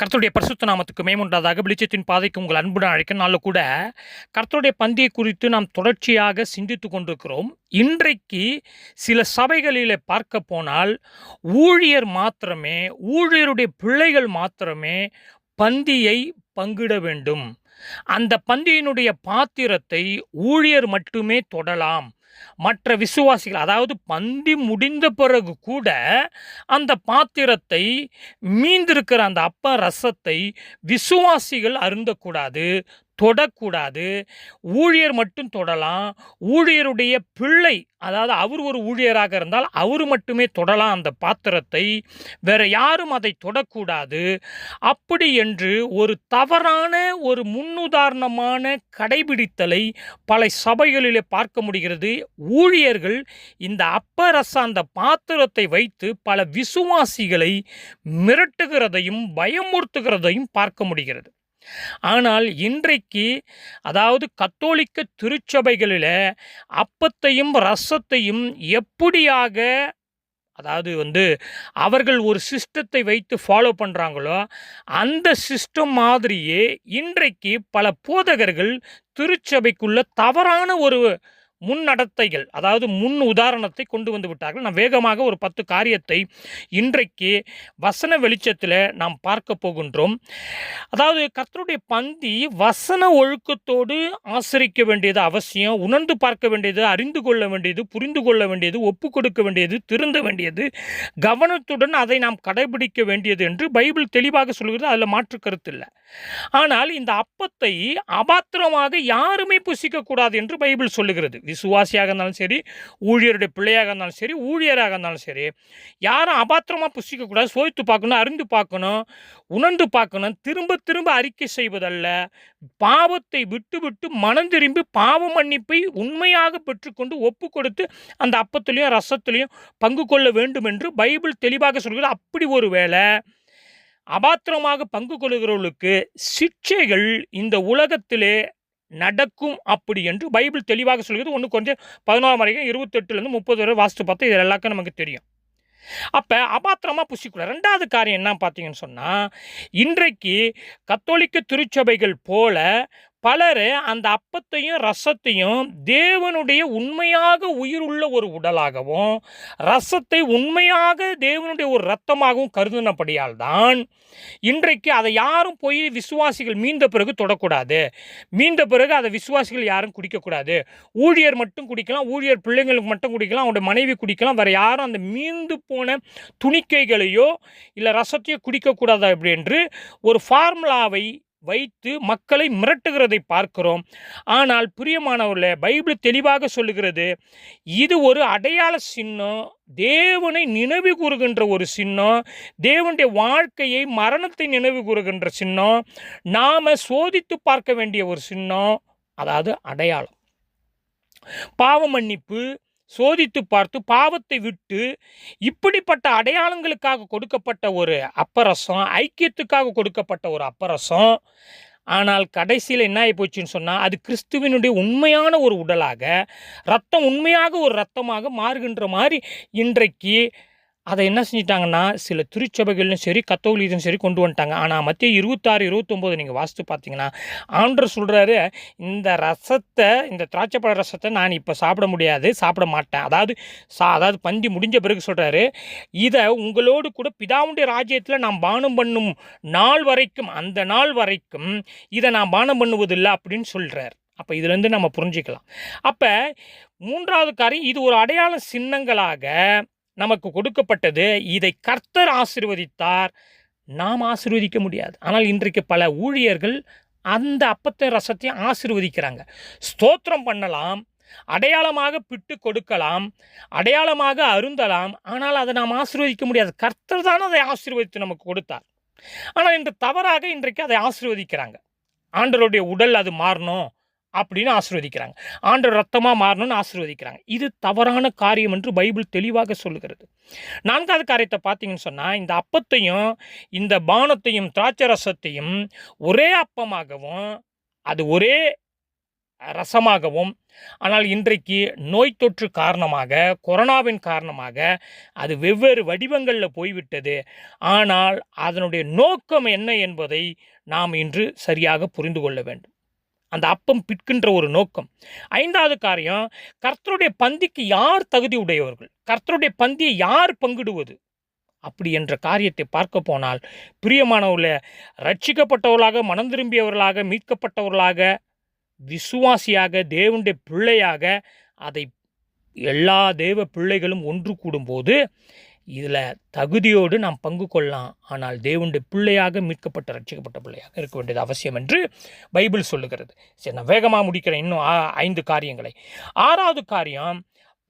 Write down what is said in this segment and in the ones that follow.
கர்த்தருடைய பரிசுத்த நாமத்துக்கு மேமுண்டாதாக வெளிச்சத்தின் பாதைக்கு உங்கள் அன்புடன் அழைக்க நாளில் கூட கர்த்தருடைய பந்தியை குறித்து நாம் தொடர்ச்சியாக சிந்தித்து கொண்டிருக்கிறோம். இன்றைக்கு சில சபைகளிலே பார்க்க போனால் ஊழியர் மாத்திரமே ஊழியருடைய பிள்ளைகள் மாத்திரமே பந்தியை பங்கிட வேண்டும். அந்த பந்தியினுடைய பாத்திரத்தை ஊழியர் மட்டுமே தொடலாம். மற்ற விசுவாசிகள் அதாவது பந்தி முடிந்த பிறகு கூட அந்த பாத்திரத்தை மீந்திருக்கிற அந்த அப்ப ரசத்தை விசுவாசிகள் அருந்தக்கூடாது. தொடக்கூடாது. ஊழியர் மட்டும் தொடலாம். ஊழியருடைய பிள்ளை அதாவது அவர் ஒரு ஊழியராக இருந்தால் அவர் மட்டுமே தொடலாம் அந்த பாத்திரத்தை. வேற யாரும் அதை தொடக்கூடாது. அப்படி என்று ஒரு தவறான ஒரு முன்னுதாரணமான கடைபிடித்தலை பல சபைகளிலே பார்க்க முடிகிறது. ஊழியர்கள் இந்த அப்பரச அந்த பாத்திரத்தை வைத்து பல விசுவாசிகளை மிரட்டுகிறதையும் பயமுறுத்துகிறதையும் பார்க்க முடிகிறது. ஆனால் இன்றைக்கு அதாவது கத்தோலிக்க திருச்சபைகளில் அப்பத்தையும் ரசத்தையும் எப்படியாக அதாவது வந்து அவர்கள் ஒரு சிஸ்டத்தை வைத்து ஃபாலோ பண்ணுறாங்களோ அந்த சிஸ்டம் மாதிரியே இன்றைக்கு பல போதகர்கள் திருச்சபைக்குள்ள தவறான ஒரு முன்னடத்தைகள் அதாவது முன் உதாரணத்தை கொண்டு வந்து விட்டார்கள். நான் வேகமாக ஒரு பத்து காரியத்தை இன்றைக்கு வசன வெளிச்சத்தில் நாம் பார்க்க போகின்றோம். அதாவது கர்த்தருடைய பந்தி வசன ஒழுக்கத்தோடு ஆசரிக்க வேண்டியது அவசியம் உணர்ந்து பார்க்க வேண்டியது அறிந்து கொள்ள வேண்டியது புரிந்து கொள்ள வேண்டியது ஒப்பு கொடுக்க வேண்டியது திருந்த வேண்டியது கவனத்துடன் அதை நாம் கடைபிடிக்க வேண்டியது என்று பைபிள் தெளிவாக சொல்கிறது. அதில் மாற்று கருத்து இல்லை. ஆனால் இந்த அப்பத்தை அபாத்திரமாக யாருமே புசிக்கக்கூடாது என்று பைபிள் சொல்லுகிறது. விசுவாசியாக இருந்தாலும் சரி ஊழியருடைய பிள்ளையாக இருந்தாலும் சரி ஊழியராக இருந்தாலும் சரி யாரும் அபாத்திரமாக புசிக்கக்கூடாது சோய்த்து பார்க்கணும் அறிந்து பார்க்கணும் உணர்ந்து பார்க்கணும். திரும்ப திரும்ப அறிக்கை செய்வதல்ல. பாவத்தை விட்டு விட்டு மனம் திரும்பி பாவ மன்னிப்பை உண்மையாக பெற்றுக்கொண்டு ஒப்பு கொடுத்து அந்த அப்பத்திலையும் ரசத்திலையும் பங்கு கொள்ள வேண்டும் என்று பைபிள் தெளிவாக சொல்கிறது. அப்படி ஒரு வேலை அபாத்திரமாக பங்கு கொள்கிறவர்களுக்கு சிக்ஷைகள் இந்த உலகத்திலே நடக்கும் அப்படி என்று பைபிள் தெளிவாக சொல்கிறது. ஒன்று கொஞ்சம் பதினோராம் வரைக்கும் இருபத்தெட்டுலேருந்து முப்பது வரை வாஸ்து பார்த்தா இது எல்லாருக்கும் நமக்கு தெரியும். அப்போ அபாத்திரமாக புசிக்கூடாது. ரெண்டாவது காரியம் என்ன பார்த்தீங்கன்னு சொன்னால் இன்றைக்கு கத்தோலிக்க திருச்சபைகள் போல பலர் அந்த அப்பத்தையும் ரசத்தையும் தேவனுடைய உண்மையாக உயிருள்ள ஒரு உடலாகவும் ரசத்தை உண்மையாக தேவனுடைய ஒரு ரத்தமாகவும் கருதினபடியால் தான் இன்றைக்கு அதை யாரும் போய் விசுவாசிகள் மீந்த பிறகு தொடக்கூடாது. மீந்த பிறகு அதை விசுவாசிகள் யாரும் குடிக்கக்கூடாது. ஊழியர் மட்டும் குடிக்கலாம் ஊழியர் பிள்ளைங்களுக்கு மட்டும் குடிக்கலாம் அவனுடைய மனைவி குடிக்கலாம் வேறு யாரும் அந்த மீந்து போன துணிக்கைகளையோ இல்லை ரசத்தையோ குடிக்கக்கூடாது அப்படி என்று ஒரு ஃபார்முலாவை வைத்து மக்களை மிரட்டுகிறதை பார்க்கிறோம். ஆனால் பிரியமானவர்களே பைபிள் தெளிவாக சொல்லுகிறது இது ஒரு அடையாள சின்னம் தேவனை நினைவு கூறுகின்ற ஒரு சின்னம் தேவனுடைய வாழ்க்கையை மரணத்தை நினைவு கூறுகின்ற சின்னம் நாம் சோதித்து பார்க்க வேண்டிய ஒரு சின்னம் அதாவது அடையாளம். பாவ மன்னிப்பு சோதித்து பார்த்து பாவத்தை விட்டு இப்படிப்பட்ட அடையாளங்களுக்காக கொடுக்கப்பட்ட ஒரு அப்பரசம் ஐக்கியத்துக்காக கொடுக்கப்பட்ட ஒரு அப்பரசம். ஆனால் கடைசியில் என்ன ஆகி போச்சுன்னு சொன்னால் அது கிறிஸ்துவினுடைய உண்மையான ஒரு உடலாக ரத்தம் உண்மையாக ஒரு ரத்தமாக மாறுகின்ற மாதிரி இன்றைக்கு அதை என்ன செஞ்சிட்டாங்கன்னா சில திருச்சபைகளிலும் சரி கத்தோலியும் சரி கொண்டு வந்துட்டாங்க. ஆனால் மத்திய இருபத்தாறு இருபத்தொம்போது நீங்கள் வாசித்து பார்த்தீங்கன்னா ஆண்டர் சொல்கிறாரு இந்த ரசத்தை இந்த திராட்சைப்பழ ரசத்தை நான் இப்போ சாப்பிட முடியாது சாப்பிட மாட்டேன். அதாவது சா அதாவது பந்தி முடிஞ்ச பிறகு சொல்கிறாரு இதை உங்களோடு கூட பிதாவுடைய ராஜ்யத்தில் நான் பானம் பண்ணும் நாள் வரைக்கும் அந்த நாள் வரைக்கும் இதை நான் பானம் பண்ணுவதில்லை அப்படின்னு சொல்கிறார் அப்போ இதுலேருந்து நம்ம புரிஞ்சுக்கலாம். அப்போ மூன்றாவது காரியம் இது ஒரு அடையாள சின்னங்களாக நமக்கு கொடுக்கப்பட்டது. இதை கர்த்தர் ஆசிர்வதித்தார். நாம் ஆசிர்வதிக்க முடியாது. ஆனால் இன்றைக்கு பல ஊழியர்கள் அந்த அப்பத்தை ரசத்தையும் ஆசிர்வதிக்கிறாங்க. ஸ்தோத்திரம் பண்ணலாம். அடையாளமாக பிட்டு கொடுக்கலாம். அடையாளமாக அருந்தலாம். ஆனால் அதை நாம் ஆசிர்வதிக்க முடியாது. கர்த்தர் தான் அதை ஆசீர்வதித்து நமக்கு கொடுத்தார். ஆனால் இன்று தவறாக இன்றைக்கு அதை ஆசீர்வதிக்கிறாங்க. ஆண்டவருடைய உடல் அது மாறணும். அப்படின்னு ஆசீர்வதிக்கிறாங்க. ஆண்டவர் ரத்தமாக மாறணும்னு ஆசீர்வதிக்கிறாங்க. இது தவறான காரியம் என்று பைபிள் தெளிவாக சொல்லுகிறது. நான்காவது காரியத்தை பார்த்தீங்கன்னு சொன்னால் இந்த அப்பத்தையும் இந்த பானத்தையும் திராட்சை ரசத்தையும் ஒரே அப்பமாகவும் அது ஒரே ரசமாகவும் ஆனால் இன்றைக்கு நோய் தொற்று காரணமாக கொரோனாவின் காரணமாக அது வெவ்வேறு வடிவங்களில் போய்விட்டது. ஆனால் அதனுடைய நோக்கம் என்ன என்பதை நாம் இன்று சரியாக புரிந்து கொள்ள வேண்டும். அந்த அப்பம் பிற்கின்ற ஒரு நோக்கம். ஐந்தாவது காரியம் கர்த்தருடைய பந்திக்கு யார் தகுதி உடையவர்கள்? கர்த்தருடைய பந்தியை யார் பங்கிடுவது? அப்படி என்ற காரியத்தை பார்க்க போனால் பிரியமானவர்கள ரட்சிக்கப்பட்டவர்களாக மனம் திரும்பியவர்களாக மீட்கப்பட்டவர்களாக விசுவாசியாக தேவனுடைய பிள்ளையாக அதை எல்லா தேவ பிள்ளைகளும் ஒன்று கூடும்போது இதில் தகுதியோடு நாம் பங்கு கொள்ளலாம். ஆனால் தேவனுடைய பிள்ளையாக மீட்கப்பட்ட ரட்சிக்கப்பட்ட பிள்ளையாக இருக்க வேண்டியது அவசியம் என்று பைபிள் சொல்லுகிறது. சரி நான் வேகமாக முடிக்கிறேன். இன்னும் ஐந்து காரியங்களை. ஆறாவது காரியம்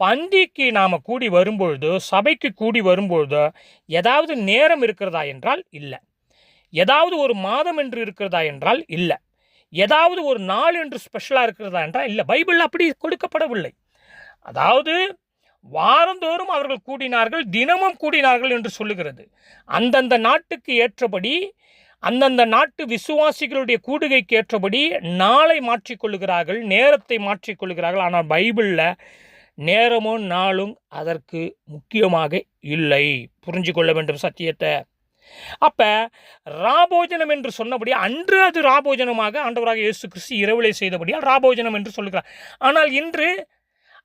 பந்திக்கு நாம் கூடி வரும்பொழுதோ சபைக்கு கூடி வரும்பொழுதோ ஏதாவது நேரம் இருக்கிறதா என்றால் இல்லை. ஏதாவது ஒரு மாதம் என்று இருக்கிறதா என்றால் இல்லை. ஏதாவது ஒரு நாள் என்று ஸ்பெஷலாக இருக்கிறதா என்றால் இல்லை. பைபிள் அப்படி கொடுக்கப்படவில்லை. அதாவது வாரந்தோறும் அவர்கள் கூடினார்கள் தினமும் கூடினார்கள் என்று சொல்லுகிறது. அந்தந்த நாட்டுக்கு ஏற்றபடி அந்தந்த நாட்டு விசுவாசிகளுடைய கூடுகைக்கு ஏற்றபடி நாளை மாற்றிக்கொள்ளுகிறார்கள் நேரத்தை மாற்றிக்கொள்ளுகிறார்கள். ஆனால் பைபிளில் நேரமும் நாளும் அதற்கு முக்கியமாக இல்லை. புரிஞ்சு கொள்ள வேண்டும் சத்தியத்தை. அப்போ ராபோஜனம் என்று சொன்னபடி அன்று அது ராபோஜனமாக ஆண்டவராக இயேசு கிறிஸ்து இரவிலே செய்தபடியால் ராபோஜனம் என்று சொல்லுகிறார். ஆனால் இன்று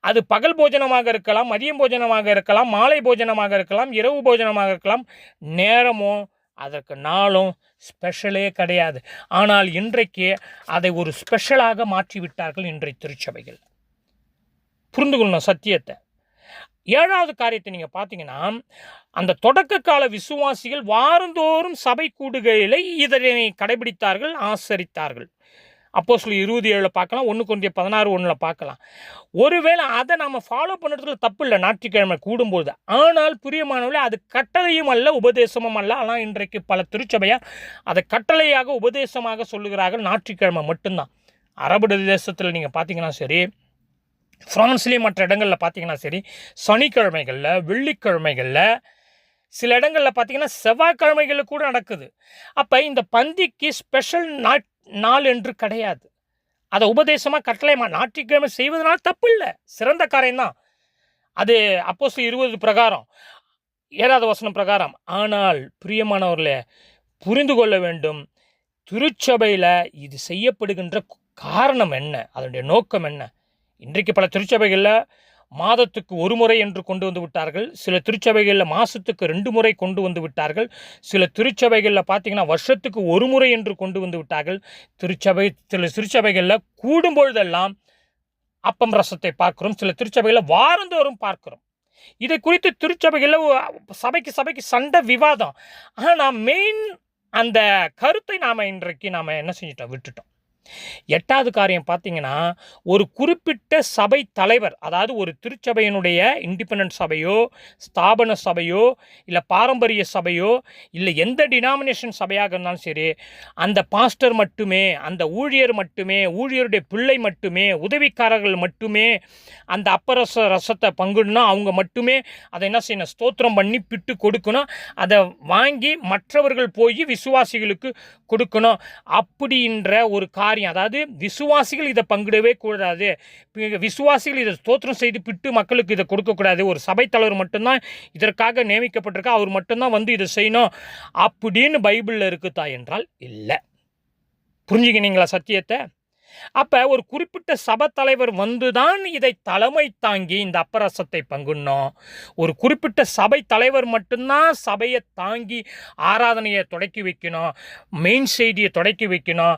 அது பகல் போஜனமாக இருக்கலாம் மதியம் போஜனமாக இருக்கலாம் மாலை போஜனமாக இருக்கலாம் இரவு போஜனமாக இருக்கலாம் நேரமோ அதற்கு நாளும் ஸ்பெஷலே கிடையாது. ஆனால் இன்றைக்கு அதை ஒரு ஸ்பெஷலாக மாற்றிவிட்டார்கள் இன்றைய திருச்சபைகள். புரிந்து கொள்ளணும் சத்தியத்தை. ஏழாவது காரியத்தை நீங்கள் பார்த்தீங்கன்னா அந்த தொடக்க கால விசுவாசிகள் வாரந்தோறும் சபை கூடுகையில் இதனை கடைபிடித்தார்கள் ஆசரித்தார்கள். அப்போ சொல்லி இருபது ஏழில் பார்க்கலாம் ஒன்று கொஞ்சம் பதினாறு ஒன்றில் பார்க்கலாம். ஒருவேளை அதை நம்ம ஃபாலோ பண்ணுறதுல தப்பு இல்லை ஞாயிற்றுக்கிழமை கூடும்போது. ஆனால் பிரியமானவர்களே அது கட்டளையும் அல்ல உபதேசமும் அல்ல. ஆனால் இன்றைக்கு பல திருச்சபையார் அதை கட்டளையாக உபதேசமாக சொல்லுகிறார்கள். ஞாயிற்றுக்கிழமை மட்டும்தான். அரபு தேசத்தில் நீங்கள் பார்த்தீங்கன்னா சரி ஃப்ரான்ஸ்லேயும் மற்ற இடங்களில் பார்த்தீங்கன்னா சரி சனிக்கிழமைகளில் வெள்ளிக்கிழமைகளில் சில இடங்களில் பார்த்தீங்கன்னா செவ்வாய்க்கிழமைகளில் கூட நடக்குது. அப்போ இந்த பந்திக்கு ஸ்பெஷல் நாட் நாள் என்று கிடையாது. அதை உபதேசமாக கட்டளையமா ஞாயிற்றுக்கிழமை செய்வதனால தப்பு இல்லை சிறந்த காரியம்தான். அது அப்போ இருபது பிரகாரம் ஏழாவது வசனம் பிரகாரம் ஆனால் பிரியமானவர்களே புரிந்து கொள்ள வேண்டும். திருச்சபையில் இது செய்யப்படுகின்ற காரணம் என்ன? அதனுடைய நோக்கம் என்ன? இன்றைக்கு பல திருச்சபைகளில் மாதத்துக்கு ஒரு முறை என்று கொண்டு வந்து விட்டார்கள். சில திருச்சபைகளில் மாதத்துக்கு ரெண்டு முறை கொண்டு வந்து விட்டார்கள். சில திருச்சபைகளில் பார்த்திங்கன்னா வருஷத்துக்கு ஒரு முறை என்று கொண்டு வந்து விட்டார்கள். திருச்சபை சில திருச்சபைகளில் கூடும்பொழுதெல்லாம் அப்பம் ரசத்தை பார்க்கிறோம். சில திருச்சபைகளில் வாரந்தோறும் பார்க்கிறோம். இதை குறித்து திருச்சபைகளில் சபைக்கு சபைக்கு சண்டை விவாதம். ஆனால் மெயின் அந்த கருத்தை நாம் இன்றைக்கு நாம் என்ன செஞ்சிட்டோம்? விட்டுட்டோம். எட்டாவது காரியம் பார்த்தீங்கன்னா ஒரு குறிப்பிட்ட சபை தலைவர் அதாவது ஒரு திருச்சபையினுடைய இண்டிபெண்டன்ட் சபையோ ஸ்தாபன சபையோ இல்லை பாரம்பரிய சபையோ இல்லை எந்த டினாமினேஷன் சபையாக இருந்தாலும் சரி அந்த பாஸ்டர் மட்டுமே அந்த ஊழியர் மட்டுமே ஊழியருடைய பிள்ளை மட்டுமே உதவிக்காரர்கள் மட்டுமே அந்த அப்பரச ரசத்தை பங்குடணும் அவங்க மட்டுமே அதை என்ன செய்யணும் ஸ்தோத்திரம் பண்ணி பிட்டு கொடுக்கணும். அதை வாங்கி மற்றவர்கள் போய் விசுவாசிகளுக்கு கொடுக்கணும். அப்படின்ற ஒரு காரியம் அதாவது விசுவாசிகள் இதை பங்கிடவே கூடாது. விசுவாசிகள் இதை ஸ்தோத்திரம் செய்து பிட்டு மக்களுக்கு இதை கொடுக்கக்கூடாது. ஒரு சபைத்தலைவர் மட்டும்தான் இதற்காக நியமிக்கப்பட்டிருக்கா? அவர் மட்டும்தான் வந்து இதை செய்யணும். அப்படின்னு பைபிளில் இருக்குதா? என்றால் இல்லை. புரிஞ்சுக்கினீங்களா சத்தியத்தை? அப்போ ஒரு குறிப்பிட்ட சபை தலைவர் வந்து தான் இதை தலைமை தாங்கி இந்த அப்பரசத்தை பங்குனோம் ஒரு குறிப்பிட்ட சபை தலைவர் மட்டும்தான் சபையை தாங்கி ஆராதனையை தொடக்கி வைக்கணும் மெயின் செய்தியை தொடக்கி வைக்கணும்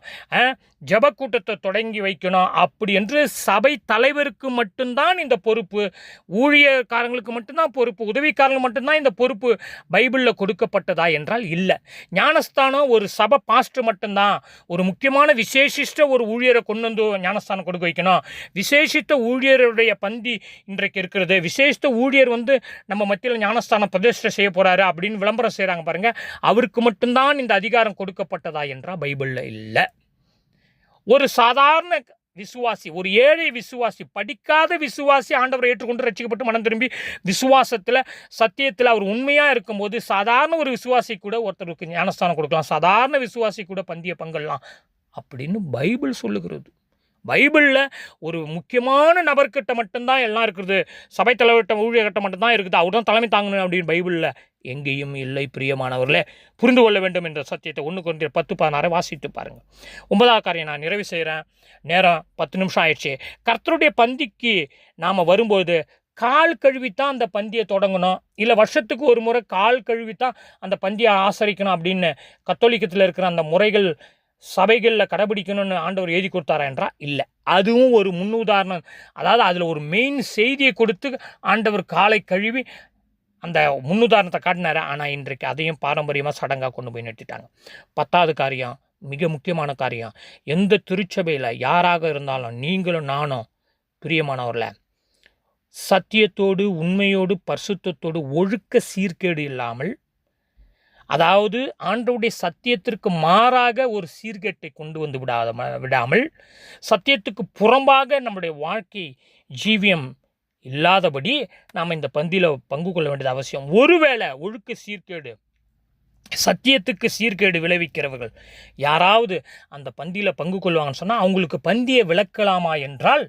ஜபக்கூட்டத்தை ஜெபக்கூட்டத்தை தொடங்கி வைக்கணும். அப்படி என்று சபை தலைவருக்கு மட்டும்தான் இந்த பொறுப்பு ஊழியக்காரங்களுக்கு மட்டும்தான் பொறுப்பு உதவிக்காரங்களுக்கு மட்டும்தான் இந்த பொறுப்பு பைபிளில் கொடுக்கப்பட்டதா என்றால் இல்லை. ஞானஸ்தானம் ஒரு சபை பாஸ்டர் மட்டும்தான். ஒரு முக்கியமான விசேஷிஷ்ட ஒரு ஊழியரை கொண்டு வந்து ஞானஸ்தானம் கொடுக்க வைக்கணும். விசேஷித்த ஊழியருடைய பந்தி இன்றைக்கு இருக்கிறது. விசேஷித்த ஊழியர் வந்து நம்ம மத்தியில் ஞானஸ்தானம் பிரதிஷ்டை செய்ய போகிறாரு அப்படின்னு விளம்பரம் செய்கிறாங்க பாருங்கள் அவருக்கு மட்டும்தான் இந்த அதிகாரம் கொடுக்கப்பட்டதா என்றால் பைபிளில் இல்லை. ஒரு சாதாரண விசுவாசி ஒரு ஏழை விசுவாசி படிக்காத விசுவாசி ஆண்டவரை ஏற்றுக்கொண்டு ரசிக்கப்பட்டு மனம் திரும்பி விசுவாசத்தில் சத்தியத்தில் அவர் உண்மையாக இருக்கும்போது சாதாரண ஒரு விசுவாசி கூட ஒருத்தருக்கு ஞானஸ்தானம் கொடுக்கலாம். சாதாரண விசுவாசி கூட பந்திய பங்கெல்லாம் அப்படின்னு பைபிள் சொல்லுகிறது. பைபிளில் ஒரு முக்கியமான நபர்கிட்ட மட்டும்தான் எல்லாம் இருக்குது. சபை தலைவர்கிட்ட ஊழியர்கிட்ட மட்டும்தான் இருக்குது. அவர் தான் தலைமை தாங்கணும் அப்படின்னு பைபிளில் எங்கேயும் இல்லை பிரியமானவர்களே. புரிந்து கொள்ள வேண்டும் என்ற சத்தியத்தை ஒன்று கொண்டு பத்து பதினாறு வாசித்து பாருங்கள் ஒன்பதாவது காரியம் நான் நிறைவு செய்கிறேன் நேரம் பத்து நிமிஷம் ஆயிடுச்சு. கர்த்தருடைய பந்திக்கு நாம் வரும்போது கால் கழுவித்தான் அந்த பந்தியை தொடங்கணும். இல்லை வருஷத்துக்கு ஒரு முறை கால் கழுவித்தான் அந்த பந்தியை ஆசரிக்கணும் அப்படின்னு கத்தோலிக்கத்தில் இருக்கிற அந்த முறைகள் சபைகளில் கடைபிடிக்கணும்னு ஆண்டவர் எழுதி கொடுத்தாரா என்றால் இல்லை. அதுவும் ஒரு முன்னுதாரணம். அதாவது அதில் ஒரு மெயின் செய்தியை கொடுத்து ஆண்டவர் காலை கழுவி அந்த முன்னுதாரணத்தை காட்டினார். ஆனால் இன்றைக்கு அதையும் பாரம்பரியமாக சடங்காக கொண்டு போய் நிறுத்திட்டாங்க. பத்தாவது காரியம் மிக முக்கியமான காரியம். எந்த திருச்சபையில் யாராக இருந்தாலும் நீங்களும் நானும் பிரியமானவரில் சத்தியத்தோடு உண்மையோடு பரிசுத்தத்தோடு ஒழுக்க சீர்கேடு இல்லாமல் அதாவது ஆண்டவுடைய சத்தியத்திற்கு மாறாக ஒரு சீர்கேட்டை கொண்டு வந்து விடாத விடாமல் சத்தியத்துக்கு புறம்பாக நம்முடைய வாழ்க்கை ஜீவியம் இல்லாதபடி நாம் இந்த பந்தியில் பங்கு கொள்ள வேண்டியது அவசியம். ஒருவேளை ஒழுக்க சீர்கேடு சத்தியத்துக்கு சீர்கேடு விளைவிக்கிறவர்கள் யாராவது அந்த பந்தியில் பங்கு கொள்வாங்கன்னு சொன்னால் அவங்களுக்கு பந்தியை விளக்கலாமா என்றால்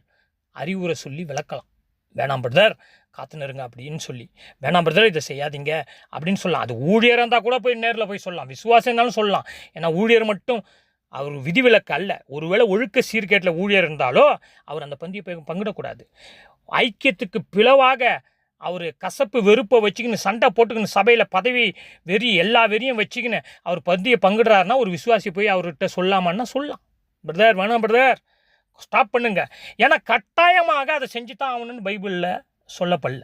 அறிவுரை சொல்லி விளக்கலாம். வேணாம் பிரதர் காத்து நிறுங்க அப்படின்னு சொல்லி. வேணாம் பிரதர் இதை செய்யாதீங்க அப்படின்னு சொல்லலாம். அது ஊழியராக இருந்தால் கூட போய் நேரில் போய் சொல்லலாம். விசுவாசம் இருந்தாலும் சொல்லலாம். ஏன்னா ஊழியர் மட்டும் அவர் விதிவிலக்கு அல்ல. ஒருவேளை ஒழுக்க சீர்கேட்டில் ஊழியர் இருந்தாலோ அவர் அந்த பந்தியை போய் பங்கிடக்கூடாது. ஐக்கியத்துக்கு பிளவாக அவர் கசப்பு வெறுப்பை வச்சுக்கின்னு சண்டை போட்டுக்கின்னு சபையில் பதவி வெறி எல்லா வெறியும் வச்சுக்கின்னு அவர் பந்தியை பங்கிடுறாருன்னா ஒரு விசுவாசி போய் அவர்கிட்ட சொல்லாமான்னா சொல்லலாம். பிரதர் வேணாம் பிரதர் ஸ்டாப் பண்ணுங்க. ஏன்னா கட்டாயமாக அதை செஞ்சு தான் ஆகணும்னு பைபிளில் சொல்லப்படல.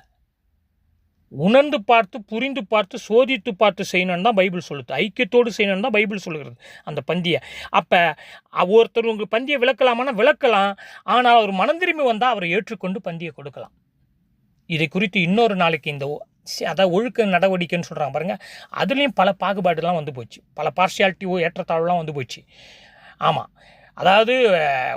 உணர்ந்து பார்த்து புரிந்து பார்த்து சோதித்து பார்த்து செய்யணும்னு தான் பைபிள் சொல்லுது. ஐக்கியத்தோடு செய்யணும்னு தான் பைபிள் சொல்லுகிறது அந்த பந்தியை. அப்போ ஒருத்தர் உங்கள் பந்தியை விளக்கலாமான்னா விளக்கலாம். ஆனால் அவர் மனந்திரும்பி வந்தால் அவரை ஏற்றுக்கொண்டு பந்தியை கொடுக்கலாம். இதை குறித்து இன்னொரு நாளைக்கு இந்த ஒ- ஒழுக்க நடவடிக்கைன்னு சொல்கிறாங்க பாருங்கள் அதுலேயும் பல பாகுபாடுலாம் வந்து போச்சு. பல பார்ஷியாலிட்டியோ ஏற்றத்தாழ்வுலாம் வந்து போச்சு. ஆமாம் அதாவது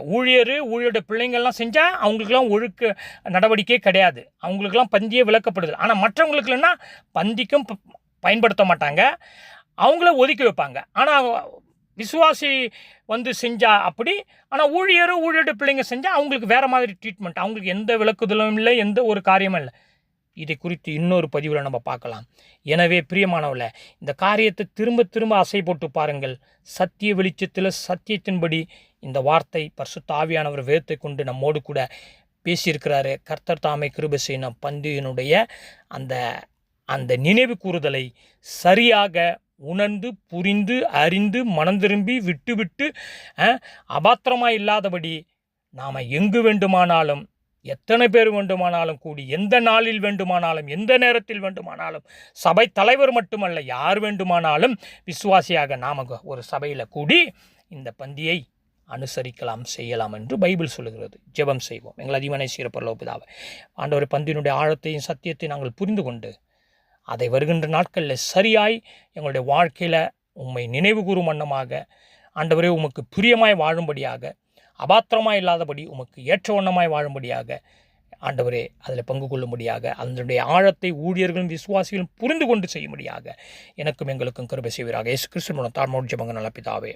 ஊழியர் ஊழியரோட பிள்ளைங்கள்லாம் செஞ்சால் அவங்களுக்குலாம் ஒழுக்க நடவடிக்கையே கிடையாது. அவங்களுக்கெல்லாம் பந்தியே விளக்கப்படுது ஆனால் மற்றவங்களுக்குலன்னா பந்திக்கும் ப- பயன்படுத்த மாட்டாங்க. அவங்கள ஒதுக்கி வைப்பாங்க. ஆனால் விசுவாசி வந்து செஞ்சா அப்படி. ஆனால் ஊழியரும் ஊழியரோட பிள்ளைங்க செஞ்சால் அவங்களுக்கு வேறு மாதிரி ட்ரீட்மெண்ட் அவங்களுக்கு எந்த விளக்குதலும் இல்லை எந்த ஒரு காரியமும் இல்லை. இதை குறித்து இன்னொரு பதிவில் நம்ம பார்க்கலாம். எனவே பிரியமானவில் இந்த காரியத்தை திரும்ப திரும்ப அசை போட்டு பாருங்கள். சத்திய வெளிச்சத்தில் சத்தியத்தின்படி இந்த வார்த்தை பரிசுத்த ஆவியானவர் வேத்தை கொண்டு நம்மோடு கூட பேசியிருக்கிறாரு. கர்த்தர் தாமை கிருபை செய்யணும் பந்தியினுடைய அந்த அந்த நினைவு கூறுதலை சரியாக உணர்ந்து புரிந்து அறிந்து மனம் திரும்பி விட்டுவிட்டு அபாத்திரமாக இல்லாதபடி நாம் எங்கு வேண்டுமானாலும் எத்தனை பேர் வேண்டுமானாலும் கூடி எந்த நாளில் வேண்டுமானாலும் எந்த நேரத்தில் வேண்டுமானாலும் சபை தலைவர் மட்டுமல்ல யார் வேண்டுமானாலும் விசுவாசியாக நாம் ஒரு சபையில் கூடி இந்த பந்தியை அனுசரிக்கலாம் செய்யலாம் என்று பைபிள் சொல்லுகிறது. ஜெபம் செய்வோம். எங்கள் அதிகமான சீரப்பரலோ பிதாவை ஆண்டவர் பந்தியினுடைய ஆழத்தையும் சத்தியத்தை நாங்கள் புரிந்து கொண்டு அதை வருகின்ற நாட்களில் சரியாய் எங்களுடைய வாழ்க்கையில் உம்மை நினைவு கூறும் வண்ணமாக ஆண்டவரே உமக்கு பிரியமாய் வாழும்படியாக அபாத்திரமாய் இல்லாதபடி உமக்கு ஏற்ற வண்ணமாய் வாழும்படியாக ஆண்டவரே அதில் பங்கு கொள்ளும்படியாக அதனுடைய ஆழத்தை ஊழியர்களும் விசுவாசிகளும் புரிந்து கொண்டு செய்யும்படியாக எனக்கும் எங்களுக்கும் கிருபை செய்வீராக. இயேசு கிறிஸ்துவனுடைய தாழ்மோடு ஜெபங்க நல்ல பிதாவே.